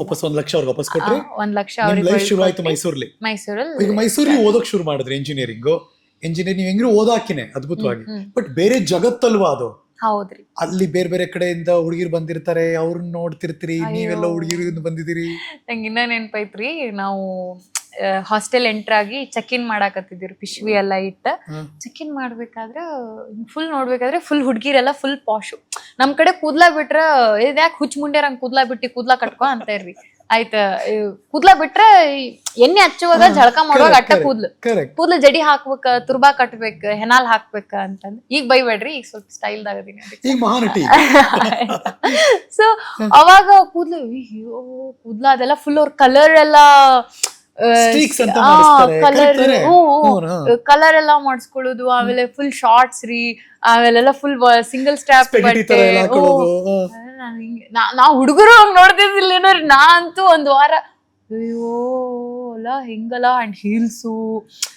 ವಾಪಸ್ ಒಂದ್ ಲಕ್ಷ ಅವ್ರಿಗೆ ವಾಪಸ್ ಕೊಟ್ರಿ ಒಂದ್ ಲಕ್ಷ ನಿಮ್ ಲೈಫ್ ಶುರು ಆಯ್ತು ಮೈಸೂರಲ್ಲಿ ಮೈಸೂರಲ್ಲಿ ಈಗ ಮೈಸೂರಿಗೆ ಓದಕ್ ಶುರು ಮಾಡಿದ್ರಿ ಇಂಜಿನಿಯರಿಂಗ್ ಇಂಜಿನಿಯರ್ ನೀವು ಹೆಂಗ್ರೂ ಓದಾಕಿನೇ ಅದ್ಭುತವಾಗಿ. ಬಟ್ ಬೇರೆ ಜಗತ್ತಲ್ವಾ ಅದು? ಹೌದ್ರಿ. ಅಲ್ಲಿ ಬೇರೆ ಬೇರೆ ಕಡೆಯಿಂದ ಹುಡುಗಿರು ಬಂದಿರ್ತಾರೆ ಅವ್ರನ್ನ ನೋಡ್ತಿರ್ತೀರಿ. ನೀವೆಲ್ಲ ಹುಡುಗಿರು ಬಂದಿದ್ದೀರಿ. ನಂಗೆ ಇನ್ನ ನೆನ್ಪೈತ್ರಿ ನಾವು ಹಾಸ್ಟೆಲ್ ಎಂಟರ್ ಆಗಿ ಚೆಕ್ ಇನ್ ಮಾಡಾಕತ್ತಿದ್ರು ಪಿಶ್ವಿ ಎಲ್ಲ ಇಟ್ಟ. ಚೆಕ್ ಇನ್ ಮಾಡ್ಬೇಕಾದ್ರೆ ಫುಲ್ ನೋಡ್ಬೇಕಾದ್ರೆ ಫುಲ್ ಹುಡ್ಗಿರೆಲ್ಲ ಫುಲ್ ಪಾಶು. ನಮ್ ಕಡೆ ಕೂದ್ಲಾ ಬಿಟ್ರ ಇದ್ಯಾಕ್ ಹುಚ್ಚ ಮುಂಡ್ಯಾರಂಗ್ ಕೂದ್ಲಾ ಬಿಟ್ಟಿ ಕೂದ್ಲಾ ಕಟ್ಕೊ ಅಂತ ಇರ್ರಿ. ಆಯ್ತ ಕೂದ್ಲಾ ಬಿಟ್ರ ಎಣ್ಣೆ ಹಚ್ಚುವಾಗ ಜಳಕ ಮಾಡುವಾಗ ಅಟ್ಟ. ಕೂದ್ಲು. ಕೂದ್ಲು ಜಡಿ ಹಾಕ್ಬೇಕ ತುರ್ಬಾ ಕಟ್ಬೇಕ ಹೆನಾಲ್ ಹಾಕ್ಬೇಕ ಅಂತಂದ್. ಈಗ ಬೈಬೇಡ್ರಿ ಈಗ ಸ್ವಲ್ಪ ಸ್ಟೈಲ್ ದಾಗದೀನಿ ಸೊ ಅವಾಗ ಕೂದ್ಲು ಅಯ್ಯೋ ಕೂದ್ಲ ಅದೆಲ್ಲ ಫುಲ್ ಅವ್ರ ಕಲರ್ ಎಲ್ಲ. ಕಲರ್ ಎಲ್ಲ ಮಾಡಿಸ್ಕೊಳ್ಳೋದು ಆಮೇಲೆ ಫುಲ್ ಶಾರ್ಟ್ಸ್ ರೀ ಆಮೇಲೆಲ್ಲ ಫುಲ್ ಸಿಂಗಲ್ ಸ್ಟ್ಯಾಪ್ ಬಟ್ಟೆ ನಾವ್ ಹುಡುಗರು ಹಂಗ್ ನೋಡ್ತಿದ್ದಿಲ್ಲ ನಾ ಅಂತೂ ಒಂದ್ ವಾರ ಅಯ್ಯೋ ಹಿಂಗಲ್ಲ ಅಂಡ್ ಹೀಲ್ಸ್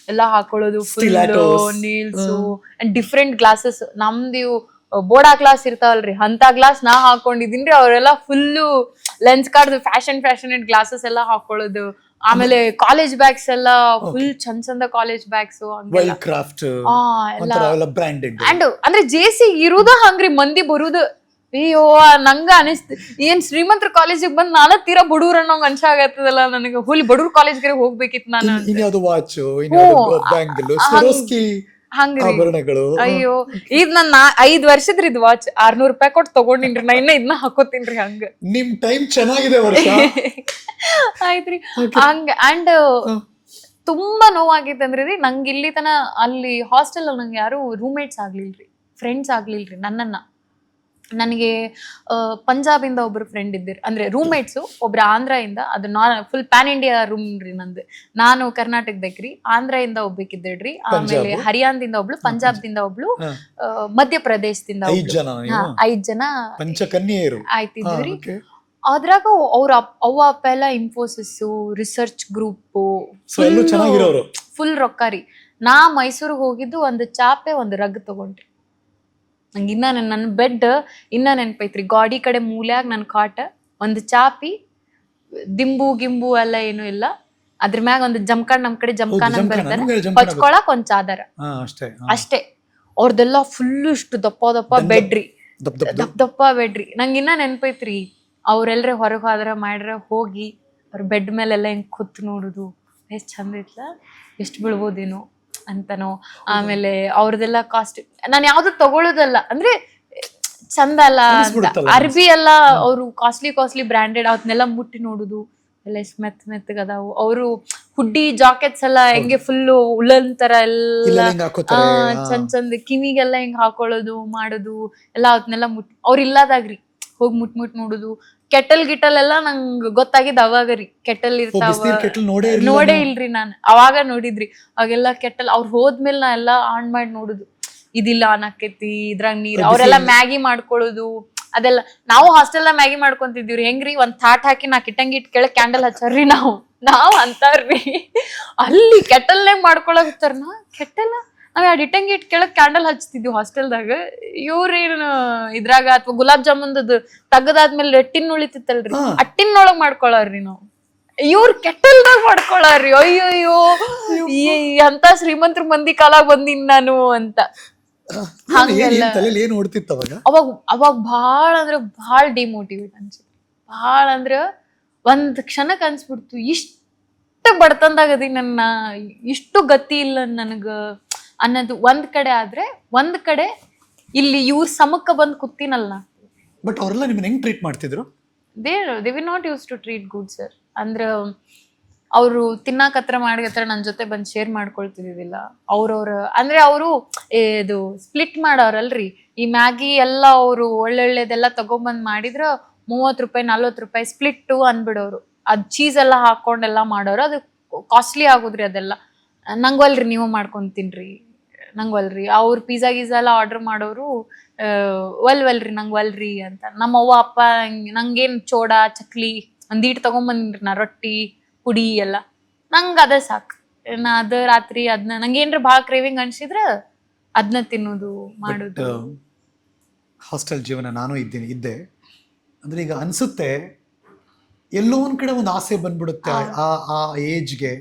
ಎಲ್ಲ ಹಾಕೊಳ್ಳೋದು full nails and different glasses ನಮ್ದು ಬೋಡಾ ಗ್ಲಾಸ್ ಇರ್ತಾವಲ್ರಿ ಅಂತ ಗ್ಲಾಸ್ ನಾ ಹಾಕೊಂಡಿದೀನಿ ಅವರೆಲ್ಲ full lens card fashion fashion glasses ಎಲ್ಲ ಹಾಕೊಳ್ಳೋದು. ಆಮೇಲೆ ಕಾಲೇಜ್ ಬ್ಯಾಗ್ಸ್ ಎಲ್ಲ ಫುಲ್ ಚಂದ ಚಂದ college bags Wildcraft branded and ಅಂದ್ರೆ ಜೆ ಸಿ ಇರುದ ಹಂಗ್ರಿ ಮಂದಿ ಬರುದು. ಅಯ್ಯೋ ನಂಗ ಅನಿಸ್ತ ಏನ್ ಶ್ರೀಮಂತರ ಕಾಲೇಜಿಗೆ ಬಂದ್ ನಾನ ತೀರಾ ಬಡವ್ರ ಅನ್ಸ ಆಗತ್ತದಲ್ಲ ನನಗೆ. ಹುಲಿ ಬಡವ್ರ ಕಾಲೇಜ್ಗೆ ಹೋಗ್ಬೇಕಿತ್ತು ನಾನು ಇನ್ಯಾವುದು ವಾಚ್ ಇನ್ಯಾವುದು ಬ್ಯಾಂಗಲ್ ಆಭರಣಗಳು. ಅಯ್ಯೋ ಇದ್ ನನ್ನ ಐದ್ ವರ್ಷದ್ರಿ ಇದು ವಾಚ್ ಆರ್ನೂರ್ ರೂಪಾಯಿ ಕೊಟ್ಟು ತಗೊಂಡಿನ್ರಿ. ನಾ ಇನ್ನ ಇದನ್ನ ಹಾಕೋತೀನ್ರಿ ಹಂಗ. ನಿಮ್ ಟೈಮ್ ಚೆನ್ನಾಗಿದೆ ವರ್ಷ. ಆಯ್ತ್ರಿ. ಹಂಗ ಅಂಡ್ ತುಂಬಾ ನೋವಾಗಿತ್ತು ಅಂದ್ರೆ ರೀ ನಂಗೆ ಇಲ್ಲಿ ತನ ಅಲ್ಲಿ ಹಾಸ್ಟೆಲ್ ನಂಗೆ ಯಾರು ರೂಮ್ಮೇಟ್ಸ್ ಆಗ್ಲಿಲ್ರಿ. ಫ್ರೆಂಡ್ಸ್ ಆಗ್ಲಿಲ್ರಿ ನನ್ನನ್ನ. ನನಗೆ ಪಂಜಾಬಿಂದ ಒಬ್ರು ಫ್ರೆಂಡ್ ಇದ್ದಿರ್ ಅಂದ್ರೆ ರೂಮ್ಮೇಟ್ಸು ಒಬ್ರು ಆಂಧ್ರದಿಂದ ಅದು ನಾನ್ ಫುಲ್ ಪ್ಯಾನ್ ಇಂಡಿಯಾ ರೂಮ್ ರೀ ನಂದು. ನಾನು ಕರ್ನಾಟಕದಕ್ರಿ ಆಂಧ್ರದಿಂದ ಒಬ್ಬಕಿದ್ದಿಡ್ರಿ ಆಮೇಲೆ ಹರಿಯಾಣದಿಂದ ಒಬ್ಳು ಪಂಜಾಬ್ದಿಂದ ಒಬ್ಳು. ಮಧ್ಯಪ್ರದೇಶದಿಂದ ಐದ್ ಜನ ಆಯ್ತಿದ್ರಿ ಅದ್ರಾಗ ಅವ್ರ ಅವ ಅವ್ವ ಅಪ್ಪ ಎಲ್ಲ ಇನ್ಫೋಸಿಸ್ ರಿಸರ್ಚ್ ಗ್ರೂಪ್ ಫುಲ್ ರೊಕ್ಕ ರೀ. ನಾ ಮೈಸೂರಿಗೆ ಹೋಗಿದ್ದು ಒಂದು ಚಾಪೆ ಒಂದು ರಗ್ ತಗೊಂಡ್ರಿ. ನಂಗೆ ಇನ್ನ ನನ್- ನನ್ನ ಬೆಡ್ ಇನ್ನ ನೆನಪೈತ್ರಿ. ಗಾಡಿ ಕಡೆ ಮೂಲ್ಯಾಗ ನನ್ನ ಕಾಟ ಒಂದು ಚಾಪಿ ದಿಂಬು ಗಿಂಬು ಎಲ್ಲ ಏನು ಇಲ್ಲ. ಅದ್ರ ಮ್ಯಾಗ ಒಂದು ಜಮ್ಕಾನ್ ನಮ್ ಕಡೆ ಜಮ್ಕಾನ್ ಅಂತ ಬರ್ತಾರೆ ಹೊಚ್ಕೊಳಕ್ ಒಂದ್ ಚಾದರ. ಅಷ್ಟೇ ಅವ್ರದೆಲ್ಲ ಫುಲ್ ಇಷ್ಟು ದಪ್ಪ ದಪ್ಪ ಬೆಡ್ರಿ. ದಪ್ಪ ದಪ್ಪ ಬೆಡ್ರಿ ನಂಗೆ ಇನ್ನ ನೆನ್ಪೈತ್ರಿ ಅವ್ರೆಲ್ರೆ ಹೊರಗೆ ಹೋದ್ರ ಮಾಡ್ರ ಹೋಗಿ ಅವ್ರ ಬೆಡ್ ಮೇಲೆಲ್ಲ ಹಿಂಗ್ ಕೂತ್ ನೋಡುದು. ಎಷ್ಟ್ ಚಂದ ಇತ್ತ ಎಷ್ಟ್ ಬೀಳ್ಬೋದೇನೋ. ಅಂತನೋ. ಆಮೇಲೆ ಅವ್ರದೆಲ್ಲ ಕಾಸ್ಟ್ ನಾನು ಯಾವ್ದು ತಗೊಳ್ಳೋದಲ್ಲ ಅಂದ್ರೆ ಚಂದ ಅಲ್ಲ ಅರ್ಬಿ ಎಲ್ಲ ಅವರು ಕಾಸ್ಟ್ಲಿ ಕಾಸ್ಟ್ಲಿ ಬ್ರಾಂಡೆಡ್ ಅವತ್ನೆಲ್ಲ ಮುಟ್ಟಿ ನೋಡುದು. ಎಲ್ಲ ಎಷ್ಟ್ ಮೆತ್ತ ಮೆತ್ತಗದಾವು ಅವರು ಹುಡ್ಡಿ ಜಾಕೆಟ್ಸ್ ಎಲ್ಲ ಹೆಂಗೆ ಫುಲ್ ಉಳ್ಳನ್ ತರ ಎಲ್ಲ ಚಂದ್ ಚಂದ ಕಿವಿಗೆಲ್ಲ ಹೆಂಗ್ ಹಾಕೊಳ್ಳೋದು ಮಾಡೋದು ಎಲ್ಲ ಅವತ್ನೆಲ್ಲ ಮುಟ್ಟಿ ಅವ್ರ ಇಲ್ಲದಾಗ್ರಿ ಹೋಗಿ ಮುಟ್ ಮುಟ್ ನೋಡುದು. ಕೆಟಲ್ ಗಿಟಲ್ ಎಲ್ಲ ನಂಗ್ ಗೊತ್ತಾಗಿದ್ ಅವಾಗ ರೀ. ಕೆಟಲ್ ಇರ್ತಾವ. ನೋಡೇ ಇಲ್ರಿ ನಾನು. ಅವಾಗ ನೋಡಿದ್ರಿ. ಅವಾಗೆಲ್ಲ ಕೆಟಲ್ ಅವ್ರ ಹೋದ್ಮೇಲೆ ನಾ ಎಲ್ಲಾ ಆನ್ ಮಾಡಿ ನೋಡುದು. ಇದಿಲ್ಲ ಅನ್ನಕೈತಿ ಇದ್ರಾಗ ನೀರ್. ಅವ್ರೆಲ್ಲ ಮ್ಯಾಗಿ ಮಾಡ್ಕೊಳ್ಳೋದು ಅದೆಲ್ಲ ನಾವು ಹಾಸ್ಟೆಲ್ ಮ್ಯಾಗಿ ಮಾಡ್ಕೊಂತಿದ್ವಿ ಹೆಂಗ್ರಿ? ಒಂದ್ ತಾಟ್ ಹಾಕಿ ನಾ ಕಿಟಂಗಿ ಇಟ್ ಕೆಳಗ್ ಕ್ಯಾಂಡಲ್ ಹಚ್ಚಾರ್ರಿ ನಾವು. ನಾವ್ ಅಂತಾರ್ರಿ. ಅಲ್ಲಿ ಕೆಟಲ್ನಾಗ ಹಚ್ಚಾರ ನಾ. ಕೆಟ್ಟಲ್ಲ? ನಾವ್ ಆ ಇಟ್ಟಂಗಿ ಇಟ್ ಕೆಳಗ್ ಕ್ಯಾಂಡಲ್ ಹಚ್ತಿದ್ವಿ ಹಾಸ್ಟೆಲ್ದಾಗ. ಇವ್ರೇನು ಇದ್ರಾಗ ಅಥವಾ ಗುಲಾಬ್ ಜಾಮೂನ್ದು ತಗದಾದ್ಮೇಲೆ ರೆಟ್ಟಿನ್ ಉಳಿತಿತ್ತಲ್ರಿ. ಹಾ. ಅಟ್ಟಿನೊಳಗ್ ಮಾಡ್ಕೊಳಾರ್ರಿ ನಾವು. ಇವ್ರ ಕೆಟ್ಟಲ್ದಾಗ ಮಾಡ್ಕೊಳಾರ್ರಿ. ಅಯ್ಯಯ್ಯೋ ಅಂತ ಶ್ರೀಮಂತರ ಮಂದಿ ಕಾಲಾಗ ಬಂದಿನ್ ನಾನು ಅಂತ. ಅವಾಗ? ಅವಾಗ ಭಾಳ ಅಂದ್ರೆ ಭಾಳ ಡಿಮೋಟಿವೇಟ್ ಅನ್ಸುತ್ತೆ. ಭಾಳ ಅಂದ್ರ ಒಂದ್ ಕ್ಷಣಕ್ ಅನ್ಸ್ಬಿಡ್ತು. ಇಷ್ಟ ಬಡತನದಾಗದಿ ನನ್ನ ಇಷ್ಟು ಗತಿ ಇಲ್ಲ ನನಗ. ಅನ್ನೋದು ಒಂದ್ ಕಡೆ ಆದ್ರೆ ಒಂದ್ ಕಡೆ ಇಲ್ಲಿ ಇವ್ರ ಸಮಕ್ಕ ಬಂದ್ ಕೂತಿನಲ್ಲ ಬಟ್ ಅವರೆಲ್ಲ ನಿಮ್ಮನ್ನ ಹೆಂಗ್ ಟ್ರೀಟ್ ಮಾಡ್ತಿದ್ರು? There they we not use to treat good sir ಅಂದ್ರೆ ಅವರು ತಿನ್ನಾಕತ್ರ ಮಾಡಿಗತ್ರ ನನ್ನ ಜೊತೆ ಬಂದು ಶೇರ್ ಮಾಡ್ಕೊಳ್ತಿದ್ದಿಲ್ಲ ಅವ್ರವ್ರ ಅಂದ್ರೆ ಅವರು ಇದು ಸ್ಪ್ಲಿಟ್ ಮಾಡೋರಲ್ರಿ. ಈ ಮ್ಯಾಗಿ ಎಲ್ಲ ಅವರು ಒಳ್ಳೊಳ್ಳೆದೆಲ್ಲ ತಗೊಂಬಂದ್ ಮಾಡಿದ್ರ ಮೂವತ್ತು ರೂಪಾಯಿ ನಲ್ವತ್ತು ರೂಪಾಯಿ ಸ್ಪ್ಲಿಟ್ಟು ಅಂದ್ಬಿಡೋರು. ಅದ್ ಚೀಸ್ ಎಲ್ಲ ಹಾಕೊಂಡೆಲ್ಲ ಮಾಡೋರು. ಅದು ಕಾಸ್ಟ್ಲಿ ಆಗುದ್ರಿ ಅದೆಲ್ಲ. ನಂಗೊಲ್ರಿ ನೀವು ಮಾಡ್ಕೊಂತೀನ್ರಿ. ನಂಗೊಲ್ರಿ ಅವ್ರ ಪಿಜ್ಜಾ ಗಿಜ್ಜಾ ಎಲ್ಲ ಆರ್ಡರ್ ಮಾಡೋರು ಒಲ್ವಲ್ರಿ ಒಲ್ ಒಲ್ರಿ ನಂಗೆ ಒಲ್ರಿ ಅಂತ. ನಮ್ಮ ಅವ್ವ ಅಪ್ಪ ನಂಗೇನು ನಂಗೇನ್ ಚೋಡ ಚಕ್ಲಿ ಒಂದೀಟ್ ತಗೊಂಬಂದ್ರಿ ನಾ ರೊಟ್ಟಿ ಪುಡಿ ಎಲ್ಲ. ನಂಗೆ ಅದೇ ಸಾಕು. ನಾ ಅದ ರಾತ್ರಿ ಅದನ್ನ ನಂಗೆ ಏನ್ರ ಭಾಳ ಕ್ರೇವಿಂಗ್ ಅನ್ಸಿದ್ರ ಅದನ್ನ ತಿನ್ನೋದು ಮಾಡೋದು. ಹಾಸ್ಟೆಲ್ ಜೀವನ ನಾನು ಇದ್ದೀನಿ ಇದ್ದೆ. ಅಂದ್ರೆ ಈಗ ಅನ್ಸುತ್ತೆ ಎಲ್ಲೋ ಒಂದ್ ಕಡೆ ಒಂದು ಆಸೆ ಬಂದ್ಬಿಡುತ್ತೆ ಆ ಆ ಏಜ್ಗೆ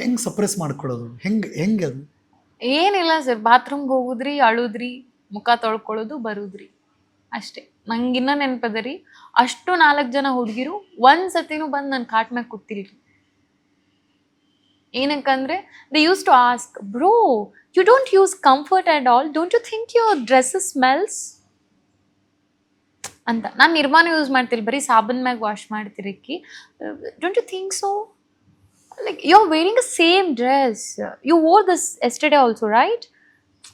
ಹೆಂಗ್ ಸಪ್ರೆಸ್ ಮಾಡ್ಕೊಳ್ಳೋದು? ಹೆಂಗ್, ಹೆಂಗೆ ಏನಿಲ್ಲ ಸರ್ ಬಾತ್ರೂಮ್ಗೆ ಹೋಗುದ್ರಿ, ಅಳುದ್ರಿ, ಮುಖ ತೊಳ್ಕೊಳ್ಳೋದು, ಬರುದ್ರಿ. ಅಷ್ಟೇ. ನಂಗಿನ್ನ ನೆನಪದ ರೀ, ಅಷ್ಟು ನಾಲ್ಕು ಜನ ಹುಡುಗಿರು ಒಂದ್ ಸತಿನೂ ಬಂದು ನನ್ನ ಕಾಟ್ ಮ್ಯಾಗ ಕೂತಿಲ್ರಿ. ಏನಕ್ಕಂದ್ರೆ they use to ask bro you don't use comfort and all don't you think your dresses smells ಅಂತ. ನಾನು ನಿರ್ಮಾಣ ಯೂಸ್ ಮಾಡ್ತಿಲ್ಲ ಬರೀ ಸಾಬನ್ ಮ್ಯಾಗ wash ಮಾಡ್ತಿರಕ್ಕಿ. Don't you think so like you are wearing a same dress you wore this yesterday also right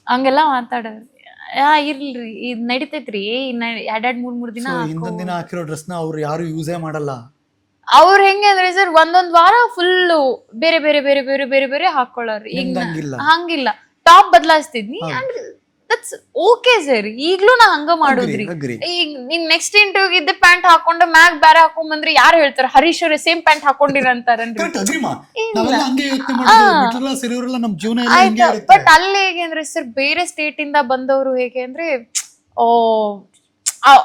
ಹಂಗೆಲ್ಲ ಮಾತಾಡ. ಯಾ ಇರ್ಲ್ರಿ ಇದು ನಡಿತೈತ್ರಿ. ಎರಡೆರಡು ಮೂರ್ ಮೂರ್ ದಿನ ಹಿಂದೊಂದ್ ದಿನ ಹಾಕಿರೋ ಡ್ರೆಸ್ನ ಅವ್ರು ಯಾರು ಯೂಸೇ ಮಾಡಲ್ಲ. ಅವ್ರು ಹೆಂಗೆ ಅಂದ್ರೆ ಸರ್ ಒಂದೊಂದ್ ವಾರ ಫುಲ್ಲು ಬೇರೆ ಬೇರೆ ಬೇರೆ ಬೇರೆ ಬೇರೆ ಬೇರೆ ಹಾಕೊಳ್ಳೋರು. ಈಗ. ಹಂಗಿಲ್ಲ. ಟಾಪ್ ಬದಲಾಯಿಸ್ತಿದ್ನಿ. ಅಂಡ್ ದಟ್ಸ್ ಓಕೆ ಸರ್ ಈಗ್ಲೂ ನಾ ಹಂಗ ಮಾಡೋದ್ರಿ. ಈಗ ನೀನ್ ನೆಕ್ಸ್ಟ್ ಇಂಟರ್ವ್ಯೂ ಇದ್ದ ಪ್ಯಾಂಟ್ ಹಾಕೊಂಡು ಮ್ಯಾಗ್ ಬೇರೆ ಹಾಕೊಂಡ್ ಬಂದ್ರೆ ಯಾರು ಹೇಳ್ತಾರ? ಹರೀಶ್ ಅವ್ರೆ ಸೇಮ್ ಪ್ಯಾಂಟ್ ಹಾಕೊಂಡಿರಂತಾರನ್ರಿ ಕರೆಕ್ಟ್ ಅಗ್ರಿಮಾ ಇಲ್ಲ. ನಾವೆಲ್ಲ ಹಂಗೆ ಯೋಚನೆ ನಮ್ ಜೀವನ ಎಲ್ಲ ಹಿಂಗೆ ಆಯ್ತಾ? ಇರುತ್ತೆ. ಬಟ್ ಅಲ್ಲಿ ಹೇಗೆ ಅಂದ್ರೆ ಸರ್ ಬೇರೆ ಸ್ಟೇಟ್ ಇಂದ ಬಂದವರು ಹೇಗೆ ಅಂದ್ರೆ ಓ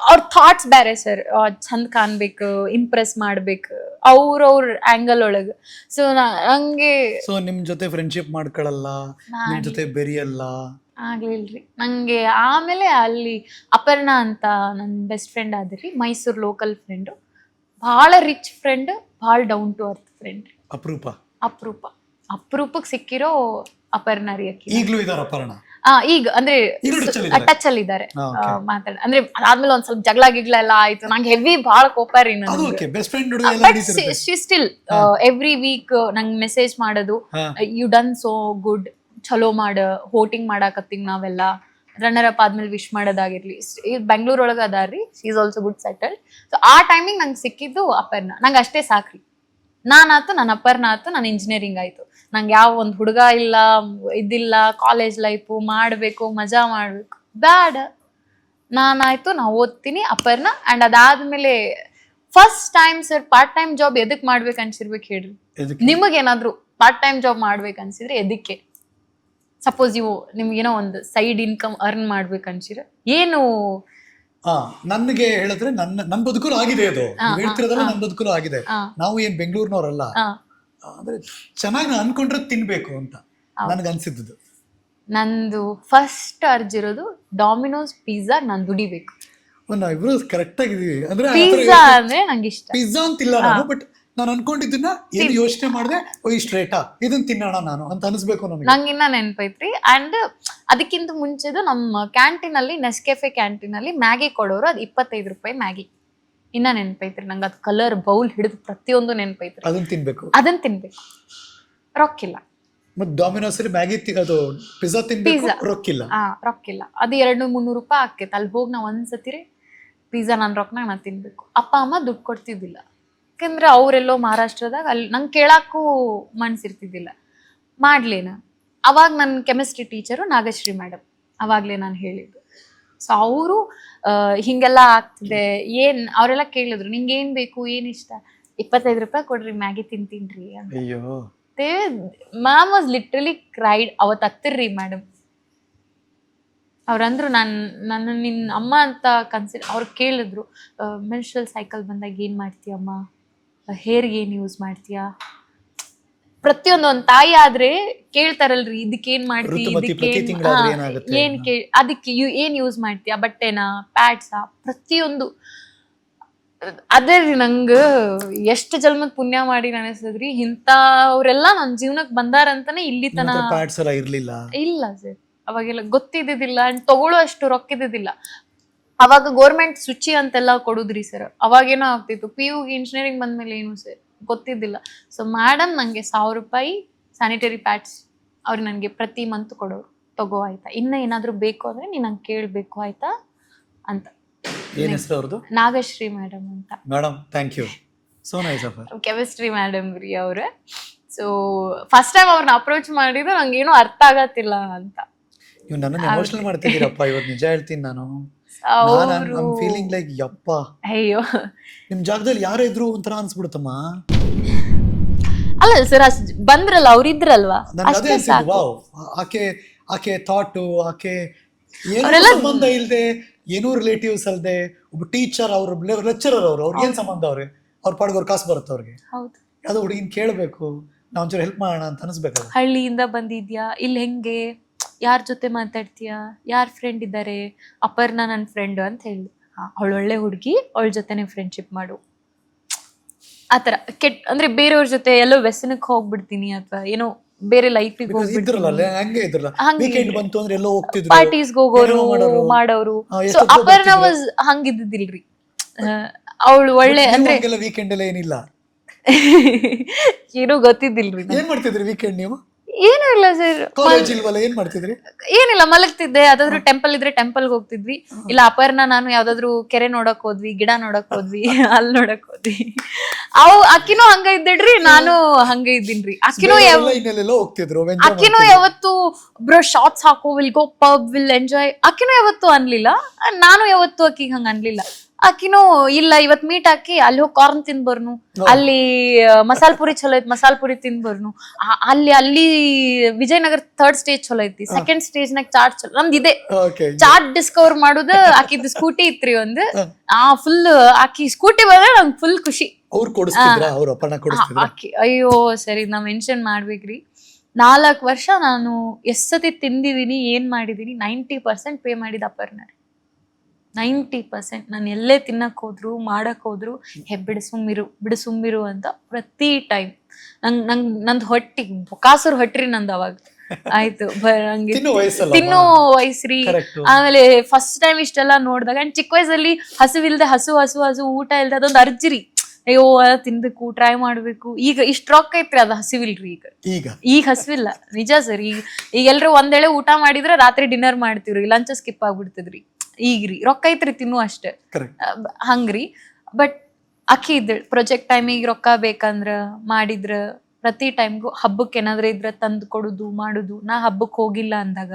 ಅವ್ರ ಥಾಟ್ಸ್ ಬೇರೆ ಸರ್ ಚಂದ ಕಾಣ್ಬೇಕು ಇಂಪ್ರೆಸ್ ಮಾಡ್ಬೇಕು. ಅವ್ರ ಆಂಗಲ್ ಒಳಗ. ಸೊ ನಂಗೆ ಸೊ ನಿಮ್ ಜೊತೆ ಫ್ರೆಂಡ್ಶಿಪ್ ಮಾಡ್ಕೊಳಲ್ಲ ನಿಮ್ ಜೊತೆ ಬೆರಿಯಲ್ಲ ಆಗ್ಲಿಲ್ರಿ. ನಂಗೆ ಆಮೇಲೆ ಅಲ್ಲಿ ಅಪರ್ಣಾ ಅಂತ ನನ್ನ ಬೆಸ್ಟ್ ಫ್ರೆಂಡ್ ಆದ್ರಿ ಮೈಸೂರು ಲೋಕಲ್ ಫ್ರೆಂಡು ಭಾಳ ರಿಚ್ ಫ್ರೆಂಡ್ ಭಾಳ ಡೌನ್ ಟು ಅರ್ತ್ ಫ್ರೆಂಡ್ ಅಪರೂಪ. ಅಪರೂಪ. ಅಪರೂಪಕ್ಕೆ ಸಿಕ್ಕಿರೋ ಅಪರ್ಣಾ ರೀ ಅಕ್ಕಿ ಈಗ್ಲೂ ಅಪರ್ಣ? ಆ ಈಗ ಅಂದ್ರೆ? ಟಚ್ ಅಲ್ಲಿ ಇದ್ದಾರೆ ಮಾತಾಡ ಅಂದ್ರೆ ಅದಾದ್ಮೇಲೆ ಒಂದ್ ಸ್ವಲ್ಪ ಜಗಳ ಗಿಗ್ಲ ಎಲ್ಲ ಆಯ್ತು. ನಂಗೆ ಹೆವಿ ಬಹಳ ಕೋಪ ರೀ ಸ್ಟಿಲ್ ಎವ್ರಿ ವೀಕ್ ನಂಗೆ ಮೆಸೇಜ್ ಮಾಡೋದು ಯು ಡನ್ ಸೋ ಗುಡ್ ಚಲೋ ಮಾಡ ಹೋಟಿಂಗ್ ಮಾಡಾಕತ್ತೀವಿ ನಾವೆಲ್ಲ. ರನ್ನರ್ ಅಪ್ ಆದ್ಮೇಲೆ ವಿಶ್ ಮಾಡೋದಾಗಿರ್ಲಿ. ಬೆಂಗ್ಳೂರ್ ಒಳಗೆ ಅದಾರ್ರಿ. Is also good settle so ಆ ಟೈಮಿಂಗ್ ನಂಗೆ ಸಿಕ್ಕಿದ್ದು ಅಪರ್ನ ನಂಗೆ ಅಷ್ಟೇ ಸಾಕ್ರಿ. ನಾನಾತು ನನ್ನ ಅಪ್ಪರ್ನ ಆತು ನಾನು ಇಂಜಿನಿಯರಿಂಗ್ ಆಯ್ತು. ನಂಗೆ ಯಾವ ಒಂದು ಹುಡುಗ ಇಲ್ಲ ಇದಿಲ್ಲ ಕಾಲೇಜ್ ಲೈಫು ಮಾಡಬೇಕು ಮಜಾ ಮಾಡಬೇಕು. ಬ್ಯಾಡ. ನಾನಾಯ್ತು ನಾ ಓದ್ತೀನಿ ಅಪ್ಪರ್ನ ಆ್ಯಂಡ್ ಅದಾದ್ಮೇಲೆ first time sir part time job ಎದಕ್ ಮಾಡ್ಬೇಕು ಅನ್ಸಿರ್ಬೇಕು ಹೇಳ್ರಿ ನಿಮಗೇನಾದ್ರೂ ಪಾರ್ಟ್ ಟೈಮ್ ಜಾಬ್ ಮಾಡ್ಬೇಕು ಅನ್ಸಿದ್ರೆ ಎದಕ್ಕೆ? ಸಪೋಸ್ ನೀವು ನಿಮ್ಗೇನೋ ಒಂದು ಸೈಡ್ ಇನ್ಕಮ್ ಅರ್ನ್ ಮಾಡ್ಬೇಕು ಅನ್ಸಿರ ಏನು? ಹಾ ನನ್ಗೆ ಹೇಳಿದ್ರೆ ನನ್ನ ನನ್ ಬದುಕಲು ಆಗಿದೆ ಅದು. ನೀವ್ ಹೇಳ್ತಿರೋದಲ್ಲ ನನ್ ಬದುಕಲು ಆಗಿದೆ. ನಾವು ಏನ್ ಬೆಂಗಳೂರಿನವರಲ್ಲ ಅಂದ್ರೆ ಚೆನ್ನಾಗಿ ಅನ್ಕೊಂಡ್ರೆ ತಿನ್ಬೇಕು ಅಂತ. ನನ್ಗೆ ಅನ್ಸಿದ್ದು ನಂದು ಫಸ್ಟ್ ಅರ್ಜಿ ಇರೋದು ಡಾಮಿನೋಸ್ ಪಿಜ್ಜಾ ನಾನು ದುಡಿಬೇಕು. ನಾವಿಬ್ರು ಕರೆಕ್ಟ್ ಆಗಿದೀವಿ ಅಂದ್ರೆ ಪಿಜ್ಜಾ ಅಂದ್ರೆ ನಂಗೆ ಇಷ್ಟ ಪಿಜ್ಜಾ ಅಂತಿಲ್ಲ ನಾನು ಬಟ್ ನಾನು ಅನ್ಕೊಂಡಿದ್ದನ್ನ ಏನು ಯೋಚನೆ ಮಾಡಿದೆ ಓ ಇಷ್ಟು ರೇಟಾ ಇದನ್ನ ತಿನ್ನೋಣ ನಾನು ಅಂತ ಅನಿಸ್ಬೇಕು ನನಗೆ. ನಂಗಿನ್ನ ನೆನಪೈತ್ರಿ. ಅಂಡ್ ಅದಕ್ಕಿಂತ ಮುಂಚೆದು ನಮ್ಮ ಕ್ಯಾಂಟೀನ್ ಅಲ್ಲಿ ನೆಸ್ಕೆಫೆ ಕ್ಯಾಂಟೀನ್ ಅಲ್ಲಿ ಮ್ಯಾಗಿ ಕೊಡೋರು ಅದು ಇಪ್ಪತ್ತೈದು ರೂಪಾಯಿ ಮ್ಯಾಗಿ ಇನ್ನ ನೆನಪೈತ್ರಿ ನಂಗೆ ಅದು ಕಲರ್ ಬೌಲ್ ಹಿಡಿದು ಪ್ರತಿಯೊಂದು ನೆನಪೈತ್ರಿ. ಅದನ್ನ ತಿನ್ಬೇಕು. ಅದನ್ನ ತಿನ್ಬೇಕು. ರೊಕ್ಕಿಲ್ಲ. ಮತ್ತೆ ಡಾಮಿನೋಸ್ ಅಲ್ಲಿ ಮ್ಯಾಗಿ ಅದು ಪಿಜ್ಜಾ ತಿನ್ಬೇಕು. ರೊಕ್ಕಿಲ್ಲ. ಆ ರೊಕ್ಕಿಲ್ಲ. ಅದು ಎರಡು ಮುನ್ನೂರು ರೂಪಾಯಿ ಆಕೈತೆ ಅಲ್ಲಿ ಹೋಗಿ ನಾವು ಒಂದ್ಸತಿ ರೀ ಪಿಜ್ಜಾ ನನ್ನ ರೊಕ್ಕನಾಗ ನಾನು ತಿನ್ಬೇಕು. ಅಪ್ಪ ಅಮ್ಮ ದುಡ್ಡು ಕೊಡ್ತಿದ್ದಿಲ್ಲ. ಯಾಕಂದ್ರೆ ಅವರೆಲ್ಲೋ ಮಹಾರಾಷ್ಟ್ರದಾಗ ಅಲ್ಲಿ ನಂಗೆ ಕೇಳಕ್ಕೂ ಮನ್ಸಿರ್ತಿದ್ದಿಲ್ಲ. ಮಾಡ್ಲೇನ ಅವಾಗ ನನ್ನ ಕೆಮಿಸ್ಟ್ರಿ ಟೀಚರು ನಾಗಶ್ರೀ ಮೇಡಮ್ ಅವಾಗಲೇ ನಾನು ಹೇಳಿದ್ದು. ಸೊ ಅವರು ಹಿಂಗೆಲ್ಲ ಆಗ್ತಿದೆ. ಏನು ಅವರೆಲ್ಲ ಕೇಳಿದ್ರು ನಿಂಗೆ ಏನು ಬೇಕು? ಏನು ಇಷ್ಟ? ಇಪ್ಪತ್ತೈದು ರೂಪಾಯಿ ಕೊಡ್ರಿ ಮ್ಯಾಗಿ ತಿಂತೀನ್ರಿ. ಅಂತ. ಅಯ್ಯೋ. ಮ್ಯಾಮ್ ವಾಸ್ ಲಿಟ್ರಲಿ ಕ್ರೈಡ್ ಅವತ್ತು ಹತ್ತಿರ್ರಿ ಮೇಡಮ್ ಅವ್ರಂದ್ರು ನಾನು ನನ್ನ ನಿನ್ನ ಅಮ್ಮ ಅಂತ ಕನ್ಸಿಡ್ ಅವ್ರು ಕೇಳಿದ್ರು ಮೆನ್ಸ್ಟ್ರಲ್ ಸೈಕಲ್ ಬಂದಾಗ ಏನು ಮಾಡ್ತೀಯಮ್ಮ? ಹೇರ್ಗೆ ಏನು ಯೂಸ್ ಮಾಡ್ತೀಯಾ? ಪ್ರತಿಯೊಂದು ಒಂದು ತಾಯಿ ಆದ್ರೆ ಕೇಳ್ತಾರಲ್ರಿ ಇದಕ್ಕೆ ಏನ್ ಮಾಡ್ತಿ ಋತುಮತಿ ಪ್ರತಿ ತಿಂಗ್ಳಾದ್ರೆ ಏನಾಗುತ್ತೆ? ಏನ್ ಕೇ ಅದಕ್ಕೆ ಯು ಏನ್ ಯೂಸ್ ಮಾಡ್ತೀಯಾ? ಬಟ್ಟೆನಾ ಪ್ಯಾಡ್ಸಾ ಪ್ರತಿಯೊಂದು. ಅದೇ ರೀ ನಂಗ ಎಷ್ಟು ಜನ್ಮಕ್ ಪುಣ್ಯ ಮಾಡಿ ಅನಿಸ್ತದ್ರಿ ಇಂಥವ್ರೆಲ್ಲ ನನ್ನ ಜೀವನಕ್ಕೆ ಬಂದಾರಂತಾನೆ ಇಲ್ಲಿ ತನ ಪ್ಯಾಡ್ಸ್ ಎಲ್ಲ ಇರ್ಲಿಲ್ಲ. ಇಲ್ಲ ಸರ್. ಅವಾಗೆಲ್ಲ ಗೊತ್ತಿದ್ದಿಲ್ಲ ಅಂಡ್ ತಗೊಳ್ಳೋ ಅಷ್ಟು ರೊಕ್ಕ ಇದ್ದಿದ್ದಿಲ್ಲ ಅವಾಗ ಗೋರ್ಮೆಂಟ್ ಸುಚಿ ಅಂತೆಲ್ಲ ಕೊಡುದ್ರಿ ಸರ್ ಅವಾಗೇನೋ ಆಗ್ತಿತ್ತು. ಪಿ ಯು ಇಂಜಿನಿಯರಿಂಗ್ ಬಂದ್ಮೇಲೆ ಏನು ಸರ್ ಗೊತ್ತಿದ್ದಿಲ್ಲ. ಸೊ ಮೇಡಮ್ ನನಗೆ ಸಾವಿರ ರೂಪಾಯಿ ಸ್ಯಾನಿಟರಿ ಪ್ಯಾಡ್ಸ್ ಅವ್ರು ನನಗೆ ಪ್ರತಿ ಮಂತ್ ಕೊಡೋರು. ತಗೋ ಆಯ್ತಾ? ಇನ್ನ ಏನಾದರೂ ಬೇಕು ಅಂದ್ರೆ ನೀನು ನಂಗೆ ಕೇಳಬೇಕು ಆಯ್ತಾ? ಅಂತ. ಏನ್ ಹೆಸರು ಅವ್ರದ್ದು ನಾಗಶ್ರೀ ಮೇಡಮ್ ಅಂತ. Madam thank you so nice chemistry madam ರೀ ಅವ್ರೆ. ಸೊ ಫಸ್ಟ್ ಟೈಮ್ ಅವ್ರನ್ನ ಅಪ್ರೋಚ್ ಮಾಡಿದ್ರು ಏನು ಅರ್ಥ ಆಗತ್ತಿಲ್ಲ ಅಂತ. ನೀವು ನನ್ನನ್ನು ಎಮೋಷನಲ್ ಮಾಡ್ತಿದ್ದೀರಪ್ಪ ಇವತ್ತು ನಿಜ ಹೇಳ್ತೀನಿ ನಾನು. ನಾನು ಫೀಲಿಂಗ್ ಲೈಕ್ ಯಪ್ಪ. ಅಯ್ಯೋ. ನಿಮ್ ಜಾಗದಲ್ಲಿ ಯಾರು ಇದ್ರು ಒಂಥರ ಅನ್ಸ್ಬಿಡುತ್ತಮ್ಮ. ಅಲ್ಲ ಸರ್ ಅಷ್ಟ್ ಬಂದ್ರಲ್ಲ ಅವ್ರಿದ್ರಲ್ವಾ ಅದೇ ಅಷ್ಟೇ ಸಾಕು. ವಾವ್. ಆಕೆ ಆಕೆ ಥಾಟು ಆಕೆ ಏನು ಸಂಬಂಧ ಇಲ್ಲದೆ ಏನೂ ರಿಲೇಟಿವ್ಸ್ ಅಲ್ಲದೆ ಒಬ್ಬ ಟೀಚರ್ ಅವ್ರ ಲೆಕ್ಚರರ್ ಅವರು ಅವ್ರಿಗೆ ಏನು ಸಂಬಂಧ ಅವ್ರಿಗೆ? ಅವ್ರ ಪಾಡಿಗೆ ಅವ್ರ ಕಾಸು ಬರುತ್ತೆ ಅವ್ರಿಗೆ. ಯಾವ್ದೋ ಹುಡುಗಿನ ಕೇಳಬೇಕು ನಾವು ಒಂಚೂರು ಹೆಲ್ಪ್ ಮಾಡೋಣ ಅಂತ ಅನಿಸ್ಬೇಕು ಹಳ್ಳಿಯಿಂದ ಬಂದಿದ್ಯಾ? ಇಲ್ಲಿ ಹೆಂಗೆ? ಯಾರ ಜೊತೆ ಮಾತಾಡ್ತೀಯಾ? ಯಾರ ಫ್ರೆಂಡ್ ಇದ್ದಾರೆ ಅಪರ್ಣ ನನ್ನ ಫ್ರೆಂಡ್ ಅಂತ ಹೇಳಿ. ಅವಳು ಒಳ್ಳೆ ಹುಡುಗಿ ಅವಳ ಜೊತೆನೆ ಫ್ರೆಂಡ್ಶಿಪ್ ಮಾಡು. ಆ ಥರ. ಕೆಟ್ಟ ಅಂದ್ರೆ ಬೇರೆಯವ್ರ ಜೊತೆ ಎಲ್ಲೋ ವ್ಯಸನಕ್ಕೆ ಹೋಗ್ಬಿಡ್ತೀನಿ ಅಥವಾ ಏನೋ ಬೇರೆ ಲೈಫ್ಗೆ ಇದ್ರಲ್ಲ ಅಲ್ಲೇ ಹಂಗೆ ಇದ್ರಲ್ಲ. ಹಂಗೆ. ಬಂತು ಅಂದ್ರೆ ಎಲ್ಲೋ ಹೋಗ್ತಿದ್ರು. ಪಾರ್ಟೀಸ್ಗೆ ಹೋಗೋರು ಮಾಡೋರು. ಸೊ ಅಪರ್ಣ. ವಾಸ್ ಹಂಗಿದ್ದಿಲ್ರಿ ಅವಳು ಒಳ್ಳೆ ಅಂದ್ರೆ ವೀಕೆಂಡ್ ಎಲ್ಲ ಏನಿಲ್ಲ? ಏನೂ ಗೊತ್ತಿದ್ದಿಲ್ರಿ. ಏನ್ ಮಾಡ್ತಿದ್ರಿ ವೀಕೆಂಡ್ ನೀವು? ಏನೂ ಇಲ್ಲ ಸರ್ ಕಾಲೇಜ್ ಇಲ್ವಲ್ಲ ಏನ್ ಮಾಡ್ತಿದ್ರಿ? ಏನಿಲ್ಲ ಮಲಗ್ತಿದ್ದೆ. ಯಾವ್ದಾದ್ರು ಟೆಂಪಲ್ ಇದ್ರೆ ಟೆಂಪಲ್ ಹೋಗ್ತಿದ್ವಿ. ಇಲ್ಲ ಅಪರ್ಣ ನಾನು ಯಾವ್ದಾದ್ರು ಕೆರೆ ನೋಡಕ್ ಹೋದ್ವಿ ಗಿಡ ನೋಡಕ್ ಹೋದ್ವಿ ಅಲ್ಲಿ ನೋಡಕ್ ಹೋದ್ವಿ. ಅವು ಅಕ್ಕಿನೂ ಹಂಗ ಇದ್ದಿಡ್ರಿ ನಾನು ಹಂಗ ಇದ್ದೀನ್ರಿ. ಅಕ್ಕಿನೂ ಯಾವ ಇನ್ನೆಲ್ಲೆಲ್ಲೋ ಹೋಗ್ತಿದ್ರು ಅಕ್ಕಿನೂ ಯಾವತ್ತು ಬ್ರೋ ಶಾರ್ಟ್ಸ್ ಹಾಕೋ will go pub will enjoy ಅಕ್ಕಿನೂ ಯಾವತ್ತು ಅನ್ಲಿಲ್ಲ. ನಾನು ಯಾವತ್ತು ಅಕ್ಕಿಗೆ ಹಂಗ ಅನ್ಲಿಲ್ಲ. ಅಕ್ಕಿನೂ ಇಲ್ಲ ಇವತ್ ಮೀಟ್ ಹಾಕಿ ಅಲ್ಲಿ ಹೋಗಿ ಕಾರ್ನ್ ತಿನ್ಬರ್ನು. ಅಲ್ಲಿ ಮಸಾಲಾ ಪುರಿ ಚಲೋ ಐತಿ ಮಸಾಲ್ ಪುರಿ ತಿನ್ಬರ್ನು. ಅಲ್ಲಿ ಅಲ್ಲಿ ವಿಜಯನಗರ ಥರ್ಡ್ ಸ್ಟೇಜ್ ಚಲೋ ಐತಿ. ಸೆಕೆಂಡ್ ಸ್ಟೇಜ್ ನಾಗ ಚಾಟ್ ಚಲೋ ನಮ್ದು ಇದೆ. ಚಾಟ್ ಡಿಸ್ಕವರ್ ಮಾಡುದು ಆಕಿದ್ ಸ್ಕೂಟಿ ಇತ್ರಿ ಒಂದು. ಆ ಫುಲ್ ಆಕಿ ಸ್ಕೂಟಿ ಬಂದ್ರೆ ನಂಗೆ ಫುಲ್ ಖುಷಿ. ಅಯ್ಯೋ ಸರಿ ನಾ ಮೆನ್ಷನ್ ಮಾಡ್ಬೇಕ್ರಿ. ನಾಲ್ಕು ವರ್ಷ ನಾನು ಎಷ್ಟ್ ಸತಿ ತಿಂದಿದೀನಿ ಏನ್ ಮಾಡಿದೀನಿ ನೈಂಟಿ ಪರ್ಸೆಂಟ್ ಪೇ ಮಾಡಿದ ಅಪರ್ಣ ನೈಂಟಿ ಪರ್ಸೆಂಟ್ ನಾನು ಎಲ್ಲೇ ತಿನ್ನಕ್ಕೆ ಹೋದ್ರು ಮಾಡಕ್ಕೆ ಹೋದ್ರು ಹೆ ಬಿಡಿಸುಮ್ಮಿರು ಬಿಡಿಸುಮ್ಮಿರು ಬಿಡು ಸುಮ್ಮಿರು ಅಂತ ಪ್ರತಿ ಟೈಮ್ ನಂಗೆ ನಂಗೆ ನಂದು ಹೊಟ್ಟಿ ಕಾಸರು ಹೊಟ್ಟ್ರಿ ನಂದು ಅವಾಗ. ಆಯ್ತು ಹಂಗೆ. ನಂಗೆ ತಿನ್ನೋ ವಯಸ್ಸ್ರಿ ಆಮೇಲೆ ಫಸ್ಟ್ ಟೈಮ್ ಇಷ್ಟೆಲ್ಲ ನೋಡಿದಾಗ ಅಂಡ್ ಚಿಕ್ಕ ವಯಸ್ಸಲ್ಲಿ ಹಸುವಿಲ್ದೆ ಹಸು ಹಸು ಹಸು ಊಟ ಇಲ್ದೆ ಅದೊಂದು ಅರ್ಜಿರಿ ಅಯ್ಯೋ ಅದ ತಿನ್ಬೇಕು ಟ್ರೈ ಮಾಡ್ಬೇಕು. ಈಗ ಇಷ್ಟ ರೊಕ್ಕ ಐತ್ರಿ ಅದು ಹಸಿವಿಲ್ರಿ ಈಗ. ಈಗ? ಈಗ ಹಸಿವಿಲ್ಲ. ನಿಜ ಸರ್ ಈಗ ಈಗ ಎಲ್ರು ಒಂದೇಳೆ ಊಟ ಮಾಡಿದ್ರೆ ರಾತ್ರಿ ಡಿನ್ನರ್ ಮಾಡ್ತಿವ್ರಿ ಲಂಚ್ ಸ್ಕಿಪ್ ಆಗ್ಬಿಡ್ತದ್ರಿ. ಈಗ್ರಿ ರೊಕ್ಕ ಐತ್ರಿ ತಿನ್ನು ಅಷ್ಟೇ. ಹಂಗ್ರಿ. ಬಟ್ ಅಕ್ಕಿ ಇದ್ದಳು ಪ್ರೊಜೆಕ್ಟ್ ಟೈಮಿಗೆ ರೊಕ್ಕ ಬೇಕಂದ್ರ ಮಾಡಿದ್ರ ಪ್ರತಿ ಟೈಮ್ಗೂ ಹಬ್ಬಕ್ಕೆ ಏನಾದ್ರ ಇದ್ರ ತಂದು ಕೊಡುದು ಮಾಡುದು ನಾ ಹಬ್ಬಕ್ಕೆ ಹೋಗಿಲ್ಲ ಅಂದಾಗ.